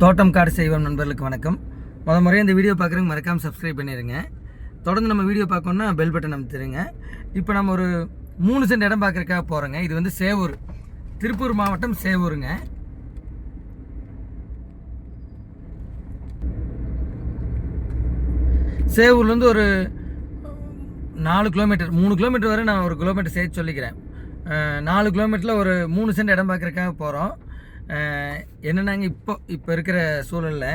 தோட்டம் காடு செய்வோம் நண்பர்களுக்கு வணக்கம். முத முறையாக இந்த வீடியோ பார்க்குறவங்க மறக்காமல் சப்ஸ்கிரைப் பண்ணிடுங்க தொடர்ந்து நம்ம வீடியோ பார்க்கணுன்னா பெல் பட்டன் அமைத்துருங்க. இப்போ நம்ம ஒரு மூணு சென்ட் இடம் பார்க்குறக்காக போகிறோங்க இது வந்து சேவூர் திருப்பூர் மாவட்டம் சேவூருங்க. சேவூர்லேருந்து ஒரு நாலு கிலோமீட்டர் மூணு கிலோமீட்டர் வரை நான் ஒரு கிலோமீட்டர் சேர்த்து சொல்லிக்கிறேன். நாலு கிலோமீட்டரில் ஒரு மூணு சென்ட் இடம் பார்க்குறக்காக போகிறோம் என்னென்னாங்க இப்போ இப்போ இருக்கிற சூழலில்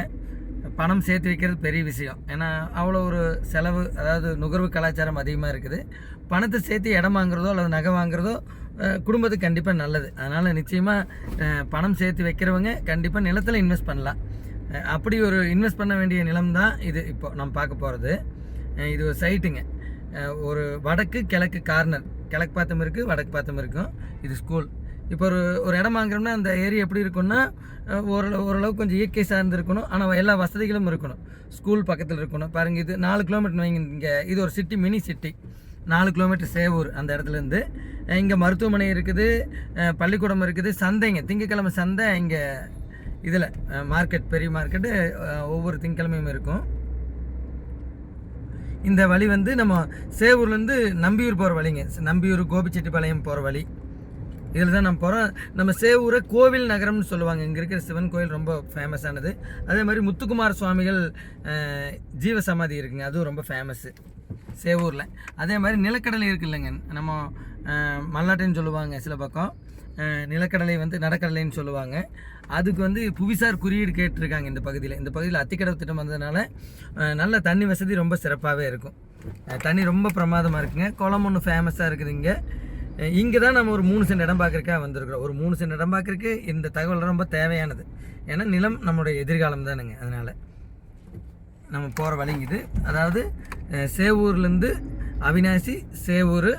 பணம் சேர்த்து வைக்கிறது பெரிய விஷயம். ஏன்னா அவ்வளோ ஒரு செலவு அதாவது நுகர்வு கலாச்சாரம் அதிகமாக இருக்குது. பணத்தை சேர்த்து இடம் வாங்குறதோ அல்லது நகை வாங்குறதோ குடும்பத்துக்கு கண்டிப்பாக நல்லது. அதனால் நிச்சயமாக பணம் சேர்த்து வைக்கிறவங்க கண்டிப்பாக நிலத்தில் இன்வெஸ்ட் பண்ணலாம். அப்படி ஒரு இன்வெஸ்ட் பண்ண வேண்டிய நிலம் தான் இது இப்போ நம்ம பார்க்க போகிறது இது ஒரு சைட்டுங்க ஒரு வடக்கு கிழக்கு கார்னர். கிழக்கு பார்த்தம் இருக்குது வடக்கு பார்த்தம் இருக்கும். இது ஸ்கூல் இப்போ ஒரு ஒரு இடம் வாங்குறோம்னா அந்த ஏரியா எப்படி இருக்கும்னா ஓரளவு ஓரளவு கொஞ்சம் இயற்கை சார்ந்து இருக்கணும். ஆனால் எல்லா வசதிகளும் இருக்கணும். ஸ்கூல் பக்கத்தில் இருக்கணும். பாருங்கள் இது நாலு கிலோமீட்டர் வைங்க இங்கே இது ஒரு சிட்டி மினி சிட்டி. நாலு கிலோமீட்டர் சேவூர் அந்த இடத்துலேருந்து இங்கே மருத்துவமனை இருக்குது பள்ளிக்கூடம் இருக்குது. சந்தைங்க திங்கக்கிழமை சந்தை இங்கே இதில் மார்க்கெட் பெரிய மார்க்கெட்டு ஒவ்வொரு திங்கக்கிழமையும் இருக்கும். இந்த வழி வந்து நம்ம சேவூர்லேருந்து நம்பியூர் போகிற வழிங்க. நம்பியூர் கோபிச்செட்டிப்பாளையம் போகிற வழி. இதில் தான் நம்ம போகிறோம். நம்ம சேவூரை கோவில் நகரம்னு சொல்லுவாங்க. இங்கே இருக்கிற சிவன் கோயில் ரொம்ப ஃபேமஸானது அதே மாதிரி முத்துக்குமார சுவாமிகள் ஜீவ சமாதி இருக்குங்க. அதுவும் ரொம்ப ஃபேமஸ்ஸு சேவூரில். அதே மாதிரி நிலக்கடலை இருக்கு இல்லைங்க. நம்ம மல்லாட்டைன்னு சொல்லுவாங்க சில பக்கம். நிலக்கடலை வந்து நடக்கடலைன்னு சொல்லுவாங்க. அதுக்கு வந்து புவிசார் குறியீடு கேட்டிருக்காங்க இந்த பகுதியில். இந்த பகுதியில் அத்திக்கடவு திட்டம் வந்ததுனால நல்ல தண்ணி வசதி ரொம்ப சிறப்பாகவே இருக்கும். தண்ணி ரொம்ப பிரமாதமாக இருக்குங்க. குளம் ஒன்று ஃபேமஸாக இருக்குது இங்கே. இங்கே தான் நம்ம ஒரு மூணு சென்ட் இடம் பார்க்குறக்கா வந்திருக்கிறோம். ஒரு மூணு சென்ட் இடம் பார்க்குறக்கு இந்த தகவல் ரொம்ப தேவையானது. ஏன்னா நிலம் நம்மளுடைய எதிர்காலம் தானுங்க அதனால். நம்ம போகிற வழிங்க இது. அதாவது சேவூர்லேருந்து அவினாசி சேவூர்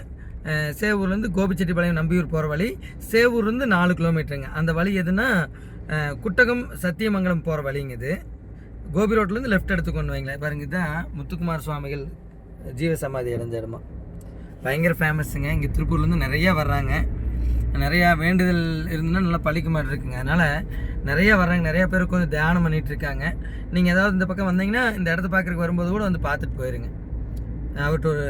சேவூர்லேருந்து கோபிச்செட்டிப்பாளையம் நம்பியூர் போகிற வழி. சேவூர்லேருந்து நாலு கிலோமீட்டருங்க. அந்த வழி எதுனா குட்டகம் சத்தியமங்கலம் போகிற வழிங்க இது. கோபி ரோட்லேருந்து லெஃப்ட் எடுத்துக்கொண்டு வைங்களேன். பாருங்க இதுதான் முத்துக்குமார் சுவாமிகள் ஜீவ சமாதி அடைஞ்ச இடமா. பயங்கர ஃபேமஸுங்க இங்கே திருப்பூர்லேருந்து நிறையா வர்றாங்க. நிறையா வேண்டுதல் இருந்ததுன்னா நல்லா பழிக்க மாதிரி இருக்குங்க. அதனால் நிறையா வர்றாங்க. நிறையா பேர் உட்காந்து தியானம் பண்ணிகிட்டு இருக்காங்க. நீங்கள் ஏதாவது இந்த பக்கம் வந்தீங்கன்னா இந்த இடத்த பார்க்குறக்கு வரும்போது கூட வந்து பார்த்துட்டு போயிருங்க. அவர்கிட்ட ஒரு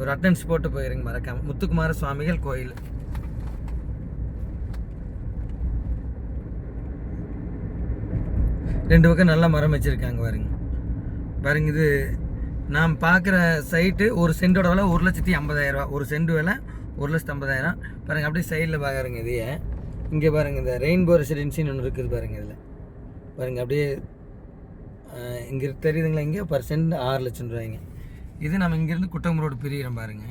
ஒரு அட்டன்ஸ் போட்டு போயிருங்க மறக்காம. முத்துக்குமார சுவாமிகள் கோயில். ரெண்டு பக்கம் நல்லா மரம் வச்சுருக்காங்க பாருங்க. பாருங்க இது நாம் பார்க்குற சைட்டு ஒரு சென்டோட விலை ஒரு லட்சத்தி ஐம்பதாயிரம் ரூபா ஒரு சென்ட் விலை ஒரு லட்சத்தி ஐம்பதாயிரம் பாருங்கள் அப்படியே சைடில் பார்க்குறங்க இதையே. இங்கே பாருங்கள் இந்த ரெயின்போ ரெசிடென்சின்னு ஒன்று இருக்குது பாருங்கள் இதில். பாருங்கள் அப்படியே இங்கே தெரியுதுங்களா இங்கே? பர் சென்ட் ஆறு லட்சம் ரூபாய்ங்க. இது நம்ம இங்கேருந்து குட்டம் ரோடு பிரிகிறோம் பாருங்க.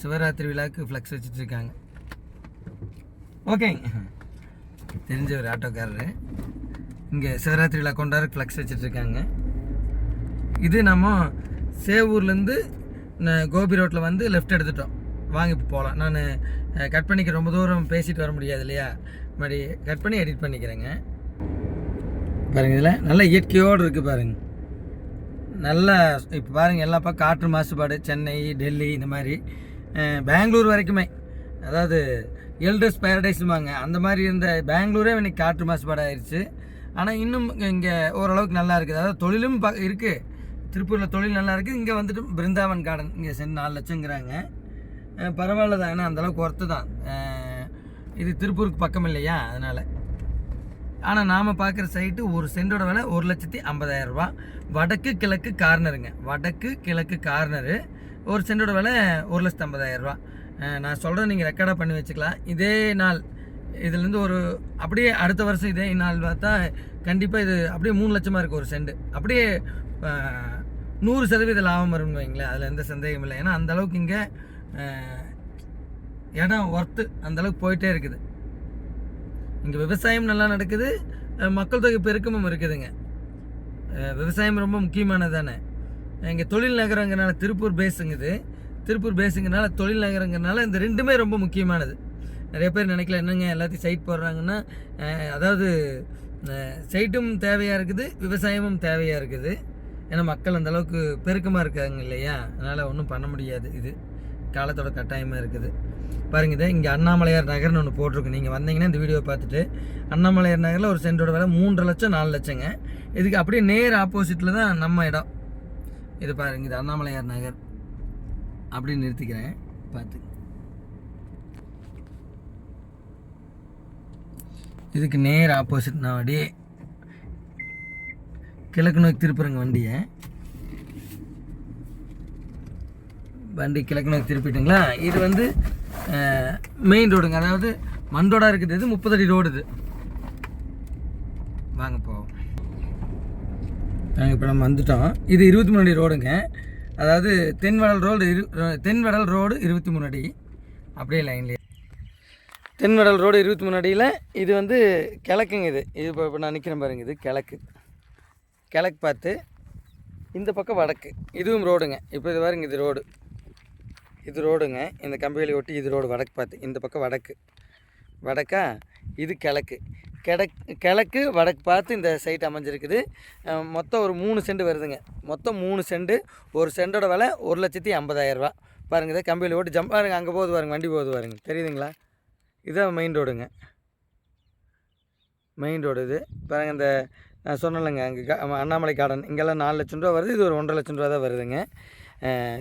சிவராத்திரி விழாவுக்கு ஃப்ளக்ஸ் வச்சுட்ருக்காங்க ஓகேங்க தெரிஞ்ச ஒரு ஆட்டோக்காரரு. இங்கே சிவராத்திரி விழா கொண்டாட ஃப்ளக்ஸ் வச்சுட்ருக்காங்க இது நம்ம சேவூர்லேருந்து கோபி ரோட்டில் வந்து லெஃப்ட் எடுத்துட்டோம். வாங்க இப்போ போகலாம் நான் கட் பண்ணிக்க ரொம்ப தூரம் பேசிட்டு வர முடியாது இல்லையா? மறுபடி கட் பண்ணி எடிட் பண்ணிக்கிறேங்க. பாருங்கள் இதில் நல்ல இயற்கையோடு இருக்குது பாருங்கள் நல்லா இப்போ பாருங்கள் எல்லா பக்கம் காற்று மாசுபாடு சென்னை டெல்லி இந்த மாதிரி. பெங்களூர் வரைக்குமே அதாவது எல்டர்ஸ் பேரடைஸுமாங்க அந்த மாதிரி இருந்த பெங்களூரே இன்றைக்கி காற்று மாசுபாடு ஆயிடுச்சு ஆனால் இன்னும் இங்கே ஓரளவுக்கு நல்லா இருக்குது. அதாவது தொழிலும் ப இருக்குது திருப்பூரில் தொழில் நல்லா இருக்குது இங்கே வந்துட்டு பிருந்தாவன் கார்டன் இங்கே சென்று நாலு லட்சங்கிறாங்க. பரவாயில்ல தான் ஏன்னா அந்தளவுக்கு ஒர்த்து தான். இது திருப்பூருக்கு பக்கம் இல்லையா? அதனால். ஆனால் நாம் பார்க்குற சைட்டு ஒரு சென்டோட விலை ஒரு லட்சத்தி ஐம்பதாயிரம் ரூபா. வடக்கு கிழக்கு கார்னருங்க. வடக்கு கிழக்கு கார்னரு. ஒரு சென்டோட விலை ஒரு லட்சத்தி ஐம்பதாயிரம் ரூபா. நான் சொல்கிறேன் நீங்கள் ரெக்கார்டாக பண்ணி வச்சுக்கலாம். இதே நாள் இதுலேருந்து ஒரு அப்படியே அடுத்த வருஷம் இதே நாள் பார்த்தா கண்டிப்பாக இது அப்படியே மூணு லட்சமாக இருக்குது ஒரு சென்ட் அப்படியே நூறு சதவீத லாபம் வரும்னு வைங்களேன். அதில் எந்த சந்தேகமும் இல்லை. ஏன்னா அந்தளவுக்கு இங்கே இடம் ஒர்த்து அந்தளவுக்கு போயிட்டே இருக்குது. இங்கே விவசாயம் நல்லா நடக்குது. மக்கள் தொகை பெருக்கமும் இருக்குதுங்க. விவசாயம் ரொம்ப முக்கியமானது தானே. இங்கே தொழில் நகரங்கிறனால திருப்பூர் பேஸுங்குது திருப்பூர் பேஸுங்கிறனால தொழில் நகரங்கிறனால இந்த ரெண்டுமே ரொம்ப முக்கியமானது. நிறைய பேர் நினைக்கல என்னங்க எல்லாத்தையும் சைட் போடுறாங்கன்னா அதாவது சைட்டும் தேவையாக இருக்குது விவசாயமும் தேவையாக இருக்குது. ஏன்னா மக்கள் அந்தளவுக்கு பெருக்கமாக இருக்காங்க இல்லையா? அதனால் ஒன்றும் பண்ண முடியாது இது. காலத்தோட கட்டாயமாக இருக்குது. பாருங்க இதை இங்கே அண்ணாமலையார் நகர்னு ஒன்று போட்டிருக்கு. நீங்கள் வந்தீங்கன்னா இந்த வீடியோ பார்த்துட்டு அண்ணாமலையார் நகரில் ஒரு சென்டோட விலை மூன்றரை லட்சம் நாலு லட்சங்க. இதுக்கு அப்படியே நேர் ஆப்போசிட்டில் தான் நம்ம இடம். இது பாருங்க இது அண்ணாமலையார் நகர். அப்படி நிறுத்திக்கிறேன். பார்த்து இதுக்கு நேர் ஆப்போசிட் நான் அப்படியே கிழக்கு நோக்கி திருப்புறங்க வண்டியை. வண்டி கிழக்கு நோக்கி திருப்பிட்டுங்களா? இது வந்து மெயின் ரோடுங்க அதாவது மண்டோடா இருக்குது இது முப்பது அடி ரோடு இது. வாங்க போவோம். இப்போ நம்ம வந்துட்டோம். இது இருபத்தி மூணு அடி ரோடுங்க அதாவது தென்வடல் ரோடு இரு தென்வடல் ரோடு இருபத்தி மூணு அடி. அப்படியே லைன்லேயே தென்வடல் ரோடு இருபத்தி மூணு அடியில் இது வந்து கிழக்குங்க இது. இது இப்போ இப்போ நான் நிற்கிறேன் பாருங்க இது கிழக்கு. கிழக்கு பார்த்து இந்த பக்கம் வடக்கு. இதுவும் ரோடுங்க. இப்போ இது பாருங்க இது ரோடு. இது ரோடுங்க. இந்த கம்பிவேலி ஒட்டி இது ரோடு வடக்கு பார்த்து. இந்த பக்கம் வடக்கு. வடக்கா இது கிழக்கு. கிழக் கிழக்கு வடக்கு பார்த்து இந்த சைட் அமைஞ்சிருக்குது. மொத்தம் ஒரு மூணு செண்டு வருதுங்க. மொத்தம் மூணு செண்டு ஒரு செண்டோட விலை ஒரு லட்சத்தி ஐம்பதாயிரரூபா பாருங்க இதை கம்பியில் ஓட்டு ஜம்ப் பாருங்கள் அங்கே போகுது பாருங்க வண்டி போகுது பாருங்க. தெரியுதுங்களா? இதுதான் மெயின் ரோடுங்க மெயின் ரோடு இது. பாருங்கள் இந்த நான் சொன்னேன்லங்க அங்கே கா- அண்ணாமலை கார்டன் இங்கெல்லாம் நாலு லட்சம் ரூபா வருது இது ஒரு ஒன்றரை லட்சம் ரூபா தான் வருதுங்க.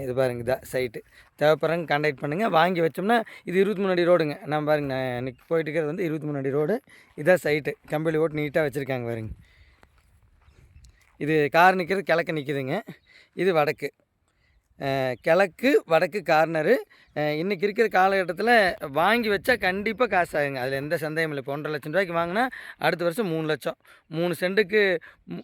இது பாருங்க இதான் சைட்டு தேவைப்படுறவங்க கான்டாக்ட் பண்ணுங்கள் வாங்கி வச்சோம்னா இது இருபத்தி மூணு அடி ரோடுங்க நான் பாருங்க நான் இன்றைக்கி போயிட்டு இருக்கிறது வந்து இருபத்தி மூணு அடி ரோடு இதான் சைட்டு கம்பெனி ஓட்டு நீட்டாக வச்சுருக்காங்க பாருங்க. இது கார் நிற்கிறது கிழக்கு நிற்கிதுங்க இது வடக்கு. கிழக்கு வடக்கு கார்னரு. இன்றைக்கி இருக்கிற காலகட்டத்தில் வாங்கி வச்சா கண்டிப்பாக காசு ஆகுங்க அதில் எந்த சந்தேகமும் இல்லை. இப்போ ஒன்றரை லட்சம் ரூபாய்க்கு வாங்கினா அடுத்த வருஷம் மூணு லட்சம். மூணு சென்ட்டுக்கு மூ-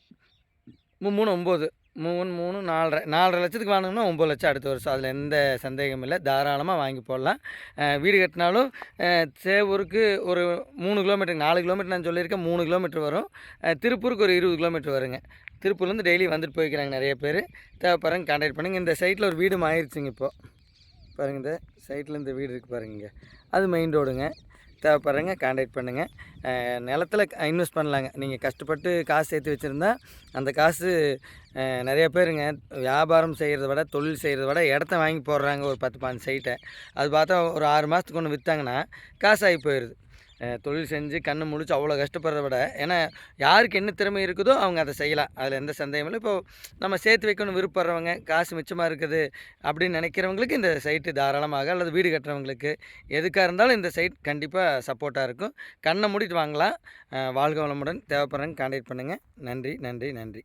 மூணு ஒம்பது. மூணு மூணு நாலரை. நாலரை லட்சத்துக்கு வாங்கினோம்னா ஒம்பது லட்சம் அடுத்த வருஷம். அதில் எந்த சந்தேகமும் இல்லை. தாராளமாக வாங்கி போடலாம். வீடு கட்டினாலும் சேவூருக்கு ஒரு மூணு கிலோமீட்டர் நாலு கிலோமீட்டர் நான் சொல்லியிருக்கேன். மூணு கிலோமீட்டர் வரும். திருப்பூருக்கு ஒரு இருபது கிலோமீட்டர் வருங்க. திருப்பூர்லேருந்து டெய்லி வந்துட்டு போய்க்கிறாங்க நிறைய பேர். தேவைப்படுறவங்க கான்டாக்ட் பண்ணுங்கள் இந்த சைட்டில் ஒரு வீடு ஆயிருச்சுங்க இப்போது பாருங்கள் இந்த சைட்டில் இந்த வீடு இருக்குது பாருங்க. அது மெயின் ரோடுங்க தேவைப்படுறவங்க காண்டாக்ட் பண்ணுங்கள் நிலத்தில் இன்வெஸ்ட் பண்ணலாங்க. நீங்கள் கஷ்டப்பட்டு காசு சேர்த்து வச்சுருந்தா அந்த காசு நிறைய பேருங்க வியாபாரம் செய்கிறத விட தொழில் செய்கிறத விட இடத்த வாங்கி போடுறாங்க ஒரு பத்து பாஞ்சு சைட்டை அது பார்த்தா ஒரு ஆறு மாதத்துக்கு ஒன்று விற்றாங்கன்னா காசாகி போயிடுது தொழில் செஞ்சு கண்ணு முழிச்சு அவ்வளோ கஷ்டப்படுறத விட ஏன்னா யாருக்கு என்ன திறமை இருக்குதோ அவங்க அதை செய்யலாம். அதில் எந்த சந்தேகமும் இல்லை. இப்போ நம்ம சேர்த்து வைக்கணும் விருப்பப்படுறவங்க காசு மிச்சமாக இருக்குது அப்படின்னு நினைக்கிறவங்களுக்கு இந்த சைட்டு தாராளமாக அல்லது வீடு கட்டுறவங்களுக்கு எதுக்காக இருந்தாலும் இந்த சைட் கண்டிப்பாக சப்போர்ட்டாக இருக்கும். கண்ணை மூடிட்டு வாங்கலாம். வாழ்க வளமுடன். தேவைப்படுறவங்க கான்டாக்ட் பண்ணுங்கள் நன்றி நன்றி நன்றி.